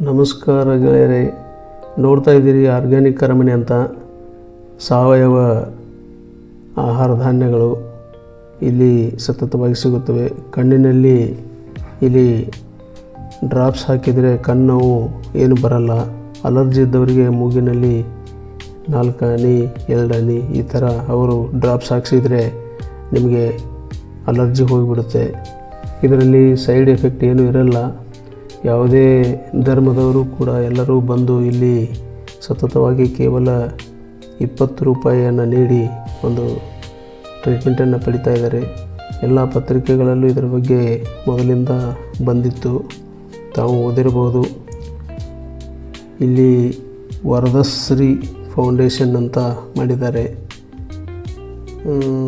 ನಮಸ್ಕಾರ ಗೆಳೆಯರೆ. ನೋಡ್ತಾ ಇದ್ದೀರಿ ಆರ್ಗ್ಯಾನಿಕ್ ಅರಮನೆ ಅಂತ. ಸಾವಯವ ಆಹಾರ ಧಾನ್ಯಗಳು ಇಲ್ಲಿ ಸತತವಾಗಿ ಸಿಗುತ್ತವೆ. ಕಣ್ಣಿನಲ್ಲಿ ಇಲ್ಲಿ ಡ್ರಾಪ್ಸ್ ಹಾಕಿದರೆ ಕಣ್ಣು ಏನು ಬರಲ್ಲ. ಅಲರ್ಜಿ ಇದ್ದವರಿಗೆ ಮೂಗಿನಲ್ಲಿ ನಾಲ್ಕು ಹನಿ, ಎರಡು ಹನಿ ಈ ಥರ ಅವರು ಡ್ರಾಪ್ಸ್ ಹಾಕ್ಸಿದರೆ ನಿಮಗೆ ಅಲರ್ಜಿ ಹೋಗಿಬಿಡುತ್ತೆ. ಇದರಲ್ಲಿ ಸೈಡ್ ಎಫೆಕ್ಟ್ ಏನೂ ಇರಲ್ಲ. ಯಾವುದೇ ಧರ್ಮದವರು ಕೂಡ ಎಲ್ಲರೂ ಬಂದು ಇಲ್ಲಿ ಸತತವಾಗಿ ಕೇವಲ ಇಪ್ಪತ್ತು ರೂಪಾಯಿಯನ್ನು ನೀಡಿ ಒಂದು ಟ್ರೀಟ್ಮೆಂಟನ್ನು ಪಡಿತಾ ಇದ್ದಾರೆ. ಎಲ್ಲ ಪತ್ರಿಕೆಗಳಲ್ಲೂ ಇದರ ಬಗ್ಗೆ ಮೊದಲಿಂದ ಬಂದಿತ್ತು. ತಾವು ಓದಿರಬಹುದು. ಇಲ್ಲಿ ವರದಶ್ರೀ ಫೌಂಡೇಶನ್ ಅಂತ ಮಾಡಿದ್ದಾರೆ.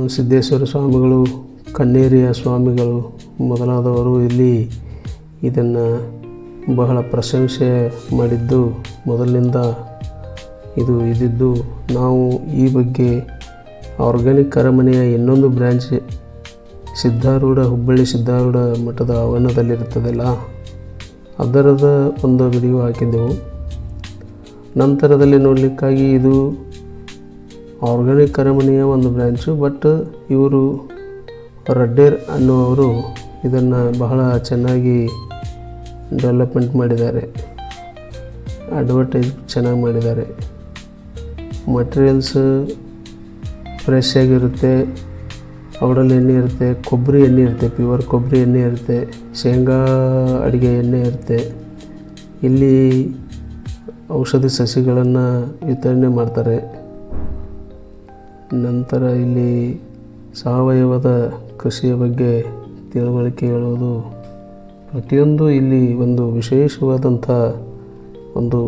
ಸಿದ್ದೇಶ್ವರ ಸ್ವಾಮಿಗಳು ಕಣ್ಣೇರಿಯ ಸ್ವಾಮಿಗಳು ಮೊದಲಾದವರು ಇಲ್ಲಿ ಇದನ್ನು ಬಹಳ ಪ್ರಶಂಸೆ ಮಾಡಿದ್ದು ಮೊದಲಿನಿಂದ ಇದು ಇದ್ದಿದ್ದು ನಾವು ಈ ಬಗ್ಗೆ ಆರ್ಗ್ಯಾನಿಕ್ ಅರಮನೆಯ ಇನ್ನೊಂದು ಬ್ರ್ಯಾಂಚ್ ಸಿದ್ಧಾರೂಢ, ಹುಬ್ಬಳ್ಳಿ ಸಿದ್ಧಾರೂಢ ಮಠದ ಆವರಣದಲ್ಲಿರುತ್ತದಲ್ಲ, ಅದರದ ಒಂದು ವಿಡಿಯೋ ಹಾಕಿದ್ದೆವು. ನಂತರದಲ್ಲಿ ನೋಡಲಿಕ್ಕಾಗಿ ಇದು ಆರ್ಗ್ಯಾನಿಕ್ ಅರಮನೆಯ ಒಂದು ಬ್ರ್ಯಾಂಚು ಬಟ್ ಇವರು ರಡ್ಡೇರ್ ಅನ್ನುವರು ಇದನ್ನು ಬಹಳ ಚೆನ್ನಾಗಿ ಡೆವಲಪ್ಮೆಂಟ್ ಮಾಡಿದ್ದಾರೆ. ಅಡ್ವರ್ಟೈಸ್ ಚೆನ್ನಾಗಿ ಮಾಡಿದ್ದಾರೆ. ಮಟೀರಿಯಲ್ಸ್ ಫ್ರೆಶ್ ಆಗಿರುತ್ತೆ. ಔಡಲ್ ಎಣ್ಣೆ ಇರುತ್ತೆ. ಕೊಬ್ಬರಿ ಎಣ್ಣೆ ಇರುತ್ತೆ. ಪ್ಯೂರ್ ಕೊಬ್ಬರಿ ಎಣ್ಣೆ ಇರುತ್ತೆ. ಶೇಂಗಾ ಅಡುಗೆ ಎಣ್ಣೆ ಇರುತ್ತೆ. ಇಲ್ಲಿ ಔಷಧಿ ಸಸಿಗಳನ್ನು ವಿತರಣೆ ಮಾಡ್ತಾರೆ. ನಂತರ ಇಲ್ಲಿ ಸಾವಯವದ ಕೃಷಿಯ ಬಗ್ಗೆ ತಿಳುವಳಿಕೆ ಹೇಳುವುದು ಪ್ರತಿಯೊಂದು ಇಲ್ಲಿ ಒಂದು ವಿಶೇಷವಾದಂಥ ಒಂದು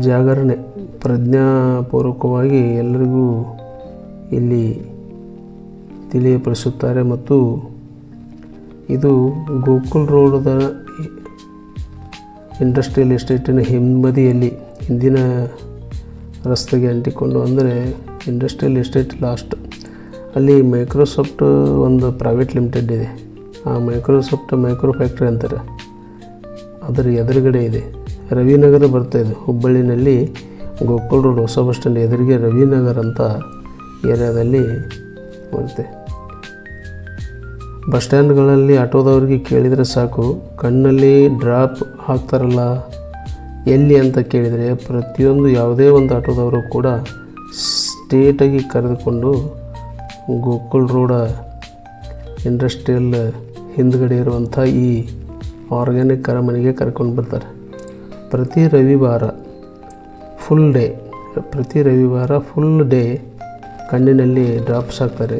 ಜಾಗರಣೆ ಪ್ರಜ್ಞಾಪೂರ್ವಕವಾಗಿ ಎಲ್ಲರಿಗೂ ಇಲ್ಲಿ ತಿಳಿಯಪಡಿಸುತ್ತಾರೆ ಮತ್ತು ಇದು ಗೋಕುಲ್ ರೋಡದ ಇಂಡಸ್ಟ್ರಿಯಲ್ ಎಸ್ಟೇಟಿನ ಹಿಂಬದಿಯಲ್ಲಿ ಹಿಂದಿನ ರಸ್ತೆಗೆ ಅಂಟಿಕೊಂಡು ಅಂದರೆ ಇಂಡಸ್ಟ್ರಿಯಲ್ ಎಸ್ಟೇಟ್ ಲಾಸ್ಟ್. ಅಲ್ಲಿ ಮೈಕ್ರೋಸಾಫ್ಟ್ ಒಂದು ಪ್ರೈವೇಟ್ ಲಿಮಿಟೆಡ್ ಇದೆ. ಆ ಮೈಕ್ರೋಸಾಫ್ಟ್ ಮೈಕ್ರೋ ಫ್ಯಾಕ್ಟ್ರಿ ಅಂತಾರೆ. ಅದರ ಎದುರುಗಡೆ ಇದೆ. ರವಿನಗರ ಬರ್ತಾ ಇದೆ. ಹುಬ್ಬಳ್ಳಿನಲ್ಲಿ ಗೋಕುಲ್ ರೋಡ್ ಹೊಸ ಬಸ್ ಸ್ಟ್ಯಾಂಡ್ ಎದುರಿಗೆ ರವಿನಗರ್ ಅಂತ ಏರಿಯಾದಲ್ಲಿ ಬರುತ್ತೆ. ಬಸ್ ಸ್ಟ್ಯಾಂಡ್ಗಳಲ್ಲಿ ಆಟೋದವ್ರಿಗೆ ಕೇಳಿದರೆ ಸಾಕು, ಕಣ್ಣಲ್ಲಿ ಡ್ರಾಪ್ ಹಾಕ್ತಾರಲ್ಲ, ಎಲ್ಲಿ ಅಂತ ಕೇಳಿದರೆ ಪ್ರತಿಯೊಂದು ಯಾವುದೇ ಒಂದು ಆಟೋದವರು ಕೂಡ ಸ್ಟೇಟಾಗಿ ಕರೆದುಕೊಂಡು ಗೋಕುಲ್ ರೋಡ ಇಂಡಸ್ಟ್ರಿಯಲ್ ಹಿಂದ್ಗಡೆ ಇರುವಂಥ ಈ ಆರ್ಗ್ಯಾನಿಕ್ ಅರಮನೆಗೆ ಕರ್ಕೊಂಡು ಬರ್ತಾರೆ. ಪ್ರತಿ ರವಿವಾರ ಫುಲ್ ಡೇ ಪ್ರತಿ ರವಿವಾರ ಫುಲ್ ಡೇ ಕಣ್ಣಿನಲ್ಲಿ ಡ್ರಾಪ್ಸ್ ಹಾಕ್ತಾರೆ.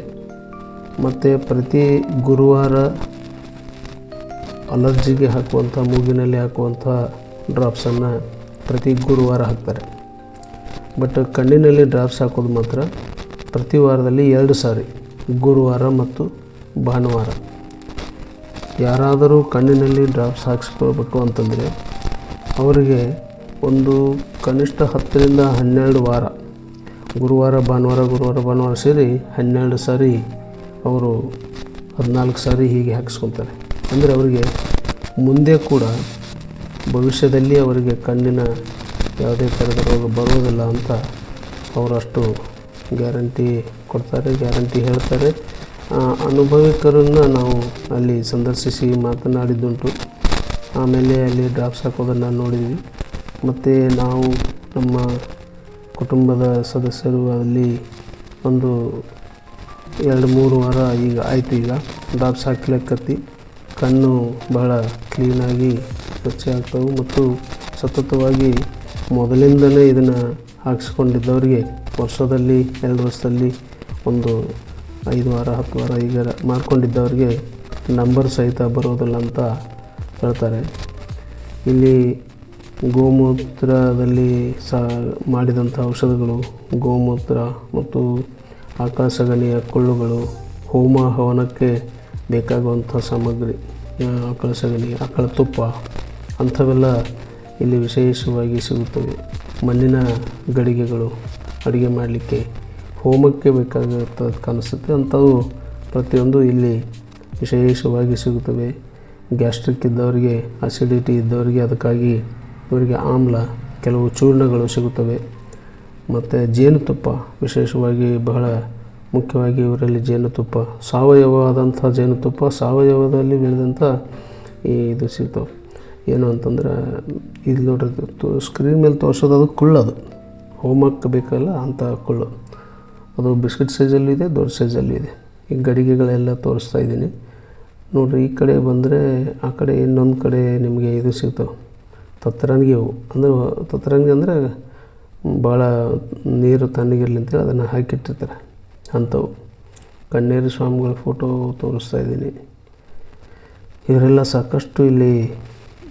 ಮತ್ತು ಪ್ರತಿ ಗುರುವಾರ ಅಲರ್ಜಿಗೆ ಹಾಕುವಂಥ, ಮೂಗಿನಲ್ಲಿ ಹಾಕುವಂಥ ಡ್ರಾಪ್ಸನ್ನು ಪ್ರತಿ ಗುರುವಾರ ಹಾಕ್ತಾರೆ. ಬಟ್ ಕಣ್ಣಿನಲ್ಲಿ ಡ್ರಾಪ್ಸ್ ಹಾಕೋದು ಮಾತ್ರ ಪ್ರತಿ ವಾರದಲ್ಲಿ ಎರಡು ಸಾರಿ, ಗುರುವಾರ ಮತ್ತು ಭಾನುವಾರ. ಯಾರಾದರೂ ಕಣ್ಣಿನಲ್ಲಿ ಡ್ರಾಪ್ಸ್ ಹಾಕಿಸ್ಕೊಳ್ಬೇಕು ಅಂತಂದರೆ ಅವರಿಗೆ ಒಂದು ಕನಿಷ್ಠ ಹತ್ತರಿಂದ ಹನ್ನೆರಡು ವಾರ, ಗುರುವಾರ, ಭಾನುವಾರ ಗುರುವಾರ, ಭಾನುವಾರ ಸೇರಿ ಹನ್ನೆರಡು ಸಾರಿ ಅವರು ಹದಿನಾಲ್ಕು ಸಾರಿ ಹೀಗೆ ಹಾಕಿಸ್ಕೊತಾರೆ ಅಂದರೆ ಅವರಿಗೆ ಮುಂದೆ ಕೂಡ ಭವಿಷ್ಯದಲ್ಲಿ ಅವರಿಗೆ ಕಣ್ಣಿನ ಯಾವುದೇ ಥರದ ರೋಗ ಬರೋದಿಲ್ಲ ಅಂತ ಅವರಷ್ಟು ಗ್ಯಾರಂಟಿ ಕೊಡ್ತಾರೆ, ಗ್ಯಾರಂಟಿ ಹೇಳ್ತಾರೆ. ಅನುಭವಿಕರನ್ನು ನಾವು ಅಲ್ಲಿ ಸಂದರ್ಶಿಸಿ ಮಾತನಾಡಿದ್ದುಂಟು. ಆಮೇಲೆ ಅಲ್ಲಿ ಡ್ರಾಪ್ಸ್ ಹಾಕೋದನ್ನು ನೋಡಿದ್ವಿ. ಮತ್ತು ನಾವು ನಮ್ಮ ಕುಟುಂಬದ ಸದಸ್ಯರು ಅಲ್ಲಿ ಒಂದು ಎರಡು ಮೂರು ವಾರ ಈಗ ಆಯಿತು ಈಗ. ಡ್ರಾಪ್ಸ್ ಹಾಕ್ಲಿಕ್ಕತ್ತಿ ಕಣ್ಣು ಬಹಳ ಕ್ಲೀನಾಗಿ ಸ್ವಚ್ಛ ಆಗ್ತವೆ ಮತ್ತು ಸತತವಾಗಿ ಮೊದಲಿಂದಲೇ ಇದನ್ನು ಹಾಕಿಸ್ಕೊಂಡಿದ್ದವರಿಗೆ ವರ್ಷದಲ್ಲಿ, ಎರಡು ವರ್ಷದಲ್ಲಿ ಒಂದು ಐದು ವಾರ, ಹತ್ತು ವಾರ ಈಗ ಮಾಡ್ಕೊಂಡಿದ್ದವ್ರಿಗೆ ನಂಬರ್ ಸಹಿತ ಬರೋದಿಲ್ಲ ಅಂತ ಹೇಳ್ತಾರೆ. ಇಲ್ಲಿ ಗೋಮೂತ್ರದಲ್ಲಿ ಸಹ ಮಾಡಿದಂಥ ಔಷಧಗಳು ಗೋಮೂತ್ರ ಮತ್ತು ಆಕಾಶಗನಿಯ ಕೊಳ್ಳುಗಳು ಹೋಮ ಹವನಕ್ಕೆ ಬೇಕಾಗುವಂಥ ಸಾಮಗ್ರಿ ಆಕಳ ಸಗಣಿ ಆಕಳ ತುಪ್ಪ ಅಂಥವೆಲ್ಲ ಇಲ್ಲಿ ವಿಶೇಷವಾಗಿ ಸಿಗುತ್ತವೆ. ಮಣ್ಣಿನ ಗಡಿಗೆಗಳು ಅಡುಗೆ ಮಾಡಲಿಕ್ಕೆ ಹೋಮಕ್ಕೆ ಬೇಕಾಗಿರ್ತದೆ ಕಾಣಿಸುತ್ತೆ ಅಂಥವು ಪ್ರತಿಯೊಂದು ಇಲ್ಲಿ ವಿಶೇಷವಾಗಿ ಸಿಗುತ್ತವೆ. ಗ್ಯಾಸ್ಟ್ರಿಕ್ ಇದ್ದವರಿಗೆ, ಅಸಿಡಿಟಿ ಇದ್ದವರಿಗೆ, ಅದಕ್ಕಾಗಿ ಇವರಿಗೆ ಆಮ್ಲ, ಕೆಲವು ಚೂರ್ಣಗಳು ಸಿಗುತ್ತವೆ. ಮತ್ತು ಜೇನುತುಪ್ಪ ವಿಶೇಷವಾಗಿ ಬಹಳ ಮುಖ್ಯವಾಗಿ ಇವರಲ್ಲಿ ಜೇನುತುಪ್ಪ ಸಾವಯವವಾದಂಥ ಜೇನುತುಪ್ಪ, ಸಾವಯವದಲ್ಲಿ ಬೆಳೆದಂಥ ಈ ಇದು ಸಿಗ್ತವೆ. ಏನು ಅಂತಂದ್ರೆ, ಇಲ್ಲಿ ನೋಡ್ರಿ ಸ್ಕ್ರೀನ್ ಮೇಲೆ ತೋರಿಸೋದು ಅದು ಕುಳ್ಳದು. ಹೋಮಕ್ಕೆ ಬೇಕಲ್ಲ ಅಂಥ ಕುಳ್ಳು. ಅದು ಬಿಸ್ಕಿಟ್ ಸೈಜಲ್ಲೂ ಇದೆ, ದೊಡ್ಡ ಸೈಜಲ್ಲೂ ಇದೆ. ಈ ಗಡಿಗೆಗಳೆಲ್ಲ ತೋರಿಸ್ತಾ ಇದ್ದೀನಿ. ನೋಡಿರಿ, ಈ ಕಡೆ ಬಂದರೆ ಆ ಕಡೆ ಇನ್ನೊಂದು ಕಡೆ ನಿಮಗೆ ಇದು ಸಿಗ್ತವೆ. ತತ್ತರಂಗಿ ಅವು. ಅಂದ್ರೆ ತತ್ತರಂಗಿ ಅಂದರೆ ಭಾಳ ನೀರು ತಣ್ಣಗಿರಲಿ ಅಂತೇಳಿ ಅದನ್ನು ಹಾಕಿಟ್ಟಿರ್ತಾರೆ ಅಂಥವು. ಕಣ್ಣೇರು ಸ್ವಾಮಿಗಳ ಫೋಟೋ ತೋರಿಸ್ತಾ ಇದ್ದೀನಿ. ಇವರೆಲ್ಲ ಸಾಕಷ್ಟು ಇಲ್ಲಿ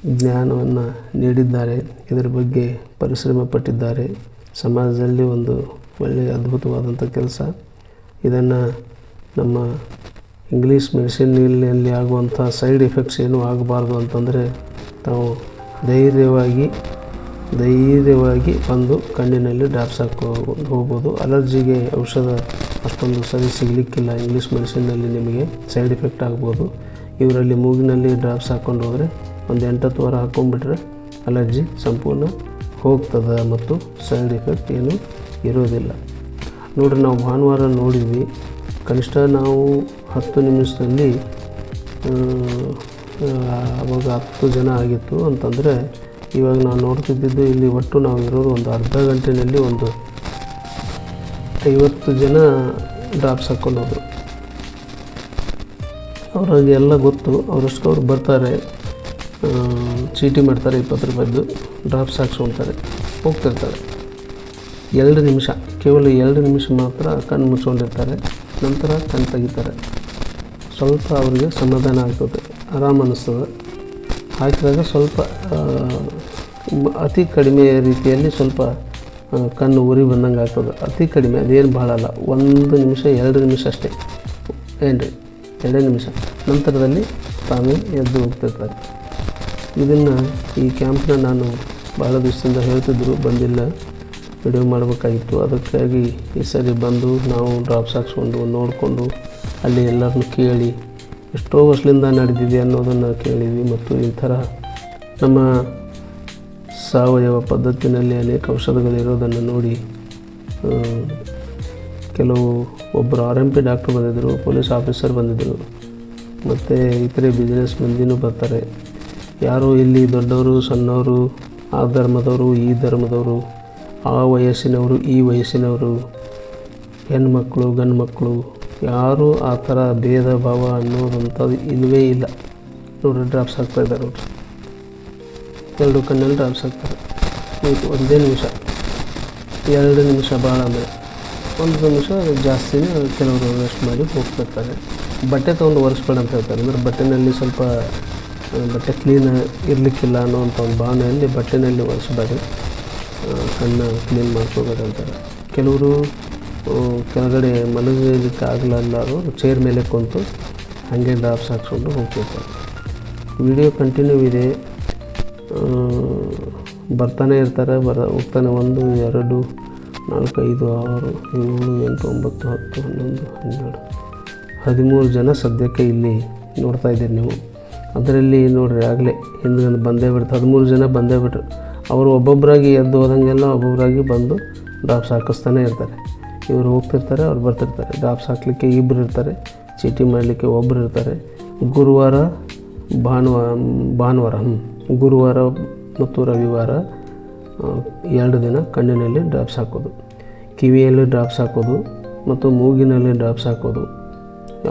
ಜ್ಞಾನವನ್ನು ನೀಡಿದ್ದಾರೆ. ಇದರ ಬಗ್ಗೆ ಪರಿಶ್ರಮ ಪಟ್ಟಿದ್ದಾರೆ. ಸಮಾಜದಲ್ಲಿ ಒಂದು ಒಳ್ಳೆಯ ಅದ್ಭುತವಾದಂಥ ಕೆಲಸ. ಇದನ್ನು ನಮ್ಮ ಇಂಗ್ಲೀಷ್ ಮೆಡಿಸಿನ್ನಲ್ಲಿ ಆಗುವಂಥ ಸೈಡ್ ಎಫೆಕ್ಟ್ಸ್ ಏನೂ ಆಗಬಾರ್ದು ಅಂತಂದರೆ ತಾವು ಧೈರ್ಯವಾಗಿ ಧೈರ್ಯವಾಗಿ ಬಂದು ಕಣ್ಣಿನಲ್ಲಿ ಡ್ರಾಪ್ಸ್ ಹಾಕೋ ಹೋಗ್ಬೋದು. ಅಲರ್ಜಿಗೆ ಔಷಧ ಅಷ್ಟೊಂದು ಸರಿ ಸಿಗಲಿಕ್ಕಿಲ್ಲ ಇಂಗ್ಲೀಷ್ ಮೆಡಿಸಿನ್ನಲ್ಲಿ ನಿಮಗೆ ಸೈಡ್ ಎಫೆಕ್ಟ್ ಆಗ್ಬೋದು. ಇವರಲ್ಲಿ ಮೂಗಿನಲ್ಲಿ ಡ್ರಾಪ್ಸ್ ಹಾಕ್ಕೊಂಡು ಹೋದರೆ ಒಂದು ಎಂಟತ್ತು ವಾರ ಹಾಕ್ಕೊಂಡ್ಬಿಟ್ರೆ ಅಲರ್ಜಿ ಸಂಪೂರ್ಣ ಹೋಗ್ತದೆ ಮತ್ತು ಸೈಡ್ ಎಫೆಕ್ಟ್ ಏನೂ ಇರೋದಿಲ್ಲ ನೋಡ್ರಿ, ನಾವು ಭಾನುವಾರ ನೋಡಿದ್ವಿ. ಕನಿಷ್ಠ ನಾವು ಹತ್ತು ನಿಮಿಷದಲ್ಲಿ ಅವಾಗ ಹತ್ತು ಜನ ಆಗಿತ್ತು ಅಂತಂದರೆ, ಇವಾಗ ನಾವು ನೋಡ್ತಿದ್ದಿದ್ದು ಇಲ್ಲಿ ಒಟ್ಟು ನಾವು ಇರೋದು ಒಂದು ಅರ್ಧ ಗಂಟೆಯಲ್ಲಿ ಒಂದು ಐವತ್ತು ಜನ ಡ್ರಾಪ್ಸ್ ಹಾಕ್ಕೊಂಡೋದ್ರು ಅವ್ರಿಗೆ ಅವ್ರಿಗೆಲ್ಲ ಗೊತ್ತು. ಅವರಷ್ಟು ಅವ್ರು ಬರ್ತಾರೆ. ಚೀಟಿ ಮಾಡ್ತಾರೆ, ಇಪ್ಪತ್ತು ರೂಪಾಯಿದ್ದು ಡ್ರಾಪ್ಸ್ ಹಾಕ್ಸ್ಕೊಳ್ತಾರೆ. ಹೋಗ್ತಿರ್ತಾರೆ. ಎರಡು ನಿಮಿಷ, ಕೇವಲ ಎರಡು ನಿಮಿಷ ಮಾತ್ರ ಕಣ್ಣು ಮುಚ್ಕೊಂಡಿರ್ತಾರೆ, ನಂತರ ಕಣ್ಣು ತೆಗಿತಾರೆ. ಸ್ವಲ್ಪ ಅವರಿಗೆ ಸಮಾಧಾನ ಆಗ್ತದೆ, ಆರಾಮ ಅನ್ನಿಸ್ತದೆ ಹಾಕಿದಾಗ ಸ್ವಲ್ಪ ಅತಿ ಕಡಿಮೆ ರೀತಿಯಲ್ಲಿ ಸ್ವಲ್ಪ ಕಣ್ಣು ಉರಿ ಬಂದಂಗೆ ಆಗ್ತದೆ. ಅತಿ ಕಡಿಮೆ, ಅದೇನು ಭಾಳ ಅಲ್ಲ, ಒಂದು ನಿಮಿಷ, ಎರಡು ನಿಮಿಷ ಅಷ್ಟೇ. ಏನು ಎರಡೇ ನಿಮಿಷ. ನಂತರದಲ್ಲಿ ತಾನೇ ಎದ್ದು ಹೋಗ್ತಿರ್ತಾರೆ. ಇದನ್ನು ಈ ಕ್ಯಾಂಪ್ನ ನಾನು ಭಾಳ ದಿವಸದಿಂದ ಹೇಳ್ತಿದ್ರು, ಬಂದಿಲ್ಲ. ವಿಡಿಯೋ ಮಾಡಬೇಕಾಗಿತ್ತು. ಅದಕ್ಕಾಗಿ ಈ ಸರಿ ಬಂದು ನಾವು ಡ್ರಾಪ್ಸ್ ಹಾಕ್ಸ್ಕೊಂಡು ನೋಡಿಕೊಂಡು ಅಲ್ಲಿ ಎಲ್ಲರನ್ನು ಕೇಳಿ, ಎಷ್ಟೋ ವರ್ಷದಿಂದ ನಡೆದಿದೆ ಅನ್ನೋದನ್ನು ಕೇಳಿದ್ವಿ ಮತ್ತು ಈ ಥರ ನಮ್ಮ ಸಾವಯವ ಪದ್ಧತಿನಲ್ಲಿ ಅನೇಕ ಔಷಧಗಳಿರೋದನ್ನು ನೋಡಿ ಕೆಲವು ಒಬ್ಬರು ಆರ್ ಎಂ ಪಿ ಡಾಕ್ಟ್ರು ಬಂದಿದ್ದರು ಪೊಲೀಸ್ ಆಫೀಸರ್ ಬಂದಿದ್ದರು ಮತ್ತು ಇತರೆ ಬಿಸ್ನೆಸ್ ಮಂದಿನೂ ಬರ್ತಾರೆ. ಯಾರು ಇಲ್ಲಿ ದೊಡ್ಡವರು, ಸಣ್ಣವರು, ಆ ಧರ್ಮದವರು, ಈ ಧರ್ಮದವರು ಆ ವಯಸ್ಸಿನವರು, ಈ ವಯಸ್ಸಿನವರು, ಹೆಣ್ಮಕ್ಳು ಗಂಡು ಮಕ್ಕಳು ಯಾರೂ ಆ ಥರ ಭೇದ ಭಾವ ಅನ್ನೋದಂಥದ್ದು ಇಲ್ಲವೇ ಇಲ್ಲ. ನೋಡ್ರಿ ಡ್ರಾಪ್ಸ್ ಹಾಕ್ತಾ ಇದ್ದಾರೆ ನೋಡ್ರಿ. ಎರಡು ಕಣ್ಣಲ್ಲಿ ಡ್ರಾಪ್ಸ್ ಹಾಕ್ತಾರೆ ಒಂದೇ ನಿಮಿಷ. ಎರಡು ನಿಮಿಷ ಭಾಳ ಅಂದರೆ ಒಂದು ನಿಮಿಷ ಜಾಸ್ತಿನೇ ಕೆಲವರು ರೆಸ್ಟ್ ಮಾಡಿ ಹೋಗ್ತಿರ್ತಾರೆ. ಬಟ್ಟೆ ತೊಗೊಂಡು ಒರೆಸ್ಬೇಡ ಅಂತ ಹೇಳ್ತಾರೆ. ಅಂದರೆ ಬಟ್ಟೆನಲ್ಲಿ ಸ್ವಲ್ಪ, ಬಟ್ಟೆ ಕ್ಲೀನ್ ಇರಲಿಕ್ಕಿಲ್ಲ ಅನ್ನೋವಂಥ ಒಂದು ಭಾವನೆಯಲ್ಲಿ ಬಟ್ಟೆನಲ್ಲಿ ಒರೆಸ್ಬೇಡಿ. ಕಣ್ಣು ಕ್ಲೀನ್ ಮಾಡ್ಕೋಬೇಕಂತಾರೆ ಕೆಲವರು ಕೆಳಗಡೆ ಮಲಗಲಿಕ್ಕೆ ಅನ್ನೋರು ಚೇರ್ ಮೇಲೆ ಕುಂತು ಹಾಗೆ ಡ್ರಾಪ್ಸ್ ಹಾಕ್ಸ್ಕೊಂಡು ಹೋಗ್ತಿರ್ತಾರೆ. ವಿಡಿಯೋ ಕಂಟಿನ್ಯೂ ಇದೆ. ಬರ್ತಾನೆ ಇರ್ತಾರೆ, ಬರ, ಹೋಗ್ತಾನೆ ಒಂದು, ಎರಡು, ನಾಲ್ಕು, ಐದು, ಆರು, ಏಳು, ಎಂಟು, ಒಂಬತ್ತು, ಹತ್ತು, ಹನ್ನೊಂದು, ಹನ್ನೆರಡು, ಹದಿಮೂರು ಜನ ಸದ್ಯಕ್ಕೆ ಇಲ್ಲಿ ನೋಡ್ತಾ ಇದ್ದೀರಿ ನೀವು. ಅದರಲ್ಲಿ ನೋಡ್ರಿ, ಆಗಲೇ ಹಿಂದ್ಗಡೆ ಬಂದೇ ಬಿಡ್ತು. ಹದಿಮೂರು ಜನ ಬಂದೇ ಬಿಟ್ರು. ಒಬ್ಬೊಬ್ಬರಾಗಿ ಎದ್ದು ಹೋದಂಗೆಲ್ಲ ಒಬ್ಬೊಬ್ಬರಾಗಿ ಬಂದು ಡ್ರಾಪ್ಸ್ ಹಾಕಿಸ್ತಾನೆ ಇರ್ತಾರೆ. ಇವರು ಹೋಗ್ತಿರ್ತಾರೆ, ಅವ್ರು ಬರ್ತಿರ್ತಾರೆ. ಡ್ರಾಪ್ಸ್ ಹಾಕಲಿಕ್ಕೆ ಇಬ್ಬರು ಇರ್ತಾರೆ, ಚೀಟಿ ಮಾಡಲಿಕ್ಕೆ ಒಬ್ಬರು ಇರ್ತಾರೆ. ಗುರುವಾರ ಭಾನುವಾರ ಭಾನುವಾರ. ಗುರುವಾರ ಮತ್ತು ರವಿವಾರ ಎರಡು ದಿನ ಕಣ್ಣಿನಲ್ಲಿ ಡ್ರಾಪ್ಸ್ ಹಾಕೋದು. ಕಿವಿಯಲ್ಲಿ ಡ್ರಾಪ್ಸ್ ಹಾಕೋದು ಮತ್ತು ಮೂಗಿನಲ್ಲಿ ಡ್ರಾಪ್ಸ್ ಹಾಕೋದು.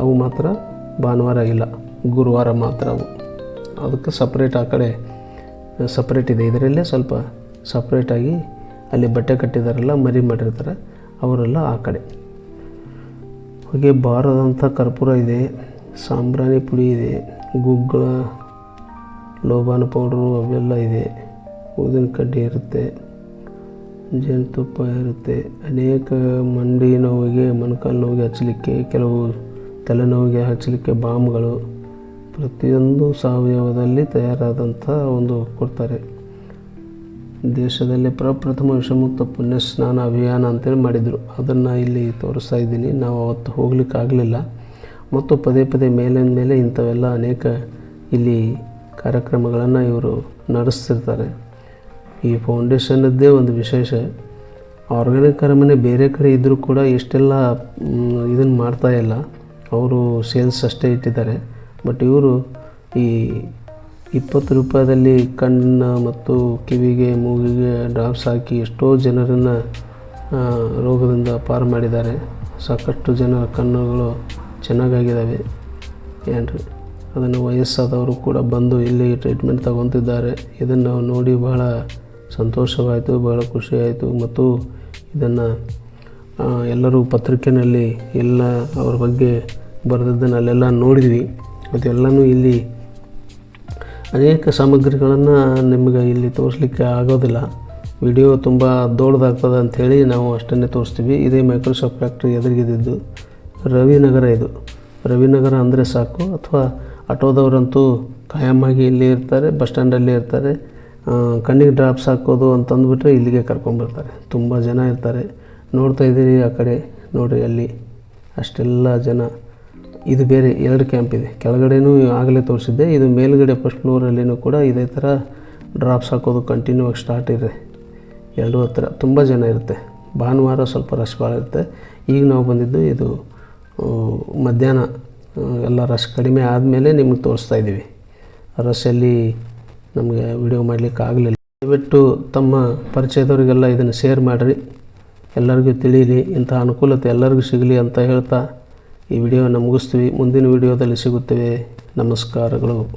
ಅವು ಮಾತ್ರ ಭಾನುವಾರ ಇಲ್ಲ, ಗುರುವಾರ ಮಾತ್ರ ಅವು. ಅದಕ್ಕೆ ಸಪ್ರೇಟ್ ಆ ಕಡೆ ಸಪ್ರೇಟ್ ಇದೆ. ಇದರಲ್ಲೇ ಸ್ವಲ್ಪ ಸಪ್ರೇಟಾಗಿ ಅಲ್ಲಿ ಬಟ್ಟೆ ಕಟ್ಟಿದಾರಲ್ಲ ಮರಿ ಮಾಡಿರ್ತಾರೆ. ಅವರೆಲ್ಲ ಆ ಕಡೆ. ಹಾಗೆ ಬಾರದಂಥ ಕರ್ಪೂರ ಇದೆ, ಸಾಂಬ್ರಾಣಿ ಪುಡಿ ಇದೆ, ಗುಗ್ಗಳ, ಲೋಬಾನ ಪೌಡ್ರು ಅವೆಲ್ಲ ಇದೆ. ಊದಿನ ಕಡ್ಡಿ ಇರುತ್ತೆ, ಜೇನುತುಪ್ಪ ಇರುತ್ತೆ. ಅನೇಕ ಮಂಡಿ ನೋವಿಗೆ, ಮೊಣಕಾಲು ನೋವಿಗೆ ಹಚ್ಚಲಿಕ್ಕೆ, ಕೆಲವು ತಲೆನೋವಿಗೆ ಹಚ್ಚಲಿಕ್ಕೆ ಬಾಮ್ಗಳು ಪ್ರತಿಯೊಂದು ಸಾವಯವದಲ್ಲಿ ತಯಾರಾದಂಥ ಒಂದು ಕೊಡ್ತಾರೆ. ದೇಶದಲ್ಲಿ ಪ್ರಪ್ರಥಮ ವಿಷಮುಕ್ತ ಪುಣ್ಯ ಸ್ನಾನ ಅಭಿಯಾನ ಅಂತೇಳಿ ಮಾಡಿದರು. ಅದನ್ನು ಇಲ್ಲಿ ತೋರಿಸ್ತಾ ಇದ್ದೀನಿ. ನಾವು ಅವತ್ತು ಹೋಗ್ಲಿಕ್ಕೆ ಆಗಲಿಲ್ಲ. ಮತ್ತು ಪದೇ ಪದೇ ಮೇಲಿನ ಮೇಲೆ ಇಂಥವೆಲ್ಲ ಅನೇಕ ಇಲ್ಲಿ ಕಾರ್ಯಕ್ರಮಗಳನ್ನು ಇವರು ನಡೆಸ್ತಿರ್ತಾರೆ. ಈ ಫೌಂಡೇಶನದ್ದೇ ಒಂದು ವಿಶೇಷ. ಆರ್ಗ್ಯಾನಿಕ್ ಅರಮನೆ ಬೇರೆ ಕಡೆ ಇದ್ದರೂ ಕೂಡ ಇಷ್ಟೆಲ್ಲ ಇದನ್ನು ಮಾಡ್ತಾ ಇಲ್ಲ. ಅವರು ಸೇಲ್ಸ್ ಅಷ್ಟೇ ಇಟ್ಟಿದ್ದಾರೆ. ಬಟ್ ಇವರು ಈ ಇಪ್ಪತ್ತು ರೂಪಾಯಿದಲ್ಲಿ ಕಣ್ಣು ಮತ್ತು ಕಿವಿಗೆ, ಮೂಗಿಗೆ ಡ್ರಾಪ್ಸ್ ಹಾಕಿ ಎಷ್ಟೋ ಜನರನ್ನು ರೋಗದಿಂದ ಪಾರು ಮಾಡಿದ್ದಾರೆ. ಸಾಕಷ್ಟು ಜನರ ಕಣ್ಣುಗಳು ಚೆನ್ನಾಗಾಗಿದ್ದಾವೆ. ಏನ್ರಿ? ಅದನ್ನು ವಯಸ್ಸಾದವರು ಕೂಡ ಬಂದು ಇಲ್ಲಿ ಟ್ರೀಟ್ಮೆಂಟ್ ತಗೊತಿದ್ದಾರೆ. ಇದನ್ನು ನೋಡಿ ಬಹಳ ಸಂತೋಷವಾಯಿತು, ಬಹಳ ಖುಷಿಯಾಯಿತು. ಮತ್ತು ಇದನ್ನು ಎಲ್ಲರೂ ಪತ್ರಿಕೆಯಲ್ಲಿ ಎಲ್ಲ ಅವ್ರ ಬಗ್ಗೆ ಬರೆದಿದ್ದನ್ನು ಅಲ್ಲೆಲ್ಲ ನೋಡಿದ್ವಿ. ಅದೆಲ್ಲನೂ ಇಲ್ಲಿ ಅನೇಕ ಸಾಮಗ್ರಿಗಳನ್ನು ನಿಮಗೆ ಇಲ್ಲಿ ತೋರಿಸ್ಲಿಕ್ಕೆ ಆಗೋದಿಲ್ಲ. ವಿಡಿಯೋ ತುಂಬ ದೊಡ್ಡದಾಗ್ತದೆ ಅಂಥೇಳಿ ನಾವು ಅಷ್ಟನ್ನೇ ತೋರಿಸ್ತೀವಿ. ಇದೇ ಮೈಕ್ರೋಸಾಫ್ಟ್ ಫ್ಯಾಕ್ಟ್ರಿ ಎದುರಿಗಿದ್ದು ರವಿನಗರ ಇದು. ರವಿನಗರ ಅಂದರೆ ಸಾಕು, ಅಥವಾ ಆಟೋದವರಂತೂ ಖಾಯಮಾಗಿ ಇಲ್ಲಿ ಇರ್ತಾರೆ, ಬಸ್ ಸ್ಟ್ಯಾಂಡಲ್ಲಿ ಇರ್ತಾರೆ. ಕಣ್ಣಿಗೆ ಡ್ರಾಪ್ಸ್ ಹಾಕೋದು ಅಂತಂದುಬಿಟ್ರೆ ಇಲ್ಲಿಗೆ ಕರ್ಕೊಂಡ್ಬರ್ತಾರೆ ತುಂಬ ಜನ ಇರ್ತಾರೆ. ನೋಡ್ತಾ ಇದ್ದೀರಿ ಆ ಕಡೆ, ನೋಡಿರಿ ಅಲ್ಲಿ ಅಷ್ಟೆಲ್ಲ ಜನ. ಇದು ಬೇರೆ ಎರಡು ಕ್ಯಾಂಪ್ ಇದೆ. ಕೆಳಗಡೆನೂ ಆಗಲೇ ತೋರಿಸಿದ್ದೆ, ಇದು ಮೇಲ್ಗಡೆ ಫಸ್ಟ್ ಫ್ಲೋರಲ್ಲಿನೂ ಕೂಡ ಇದೇ ಥರ ಡ್ರಾಪ್ಸ್ ಹಾಕೋದು ಕಂಟಿನ್ಯೂ ಆಗಿ ಸ್ಟಾರ್ಟ್ ಇದೆ. ಎರಡೂ ಹತ್ರ ತುಂಬ ಜನ ಇರುತ್ತೆ. ಭಾನುವಾರ ಸ್ವಲ್ಪ ರಶ್ ಭಾಳ ಇರುತ್ತೆ. ಈಗ ನಾವು ಬಂದಿದ್ದು ಇದು ಮಧ್ಯಾಹ್ನ ಎಲ್ಲ ರಶ್ ಕಡಿಮೆ ಆದಮೇಲೆ ನಿಮಗೆ ತೋರಿಸ್ತಾ ಇದ್ದೀವಿ. ರಶಲ್ಲಿ ನಮಗೆ ವಿಡಿಯೋ ಮಾಡಲಿಕ್ಕೆ ಆಗಲಿಲ್ಲ. ದಯವಿಟ್ಟು ತಮ್ಮ ಪರಿಚಯದವರಿಗೆಲ್ಲ ಇದನ್ನು ಶೇರ್ ಮಾಡಿರಿ. ಎಲ್ಲರಿಗೂ ತಿಳಿಯಲಿ ಇಂಥ ಅನುಕೂಲತೆ ಎಲ್ಲರಿಗೂ ಸಿಗಲಿ ಅಂತ ಹೇಳ್ತಾ ಈ ವಿಡಿಯೋನ ಮುಗಿಸ್ತೀವಿ. ಮುಂದಿನ ವಿಡಿಯೋದಲ್ಲಿ ಸಿಗುತ್ತೇವೆ. ನಮಸ್ಕಾರಗಳು.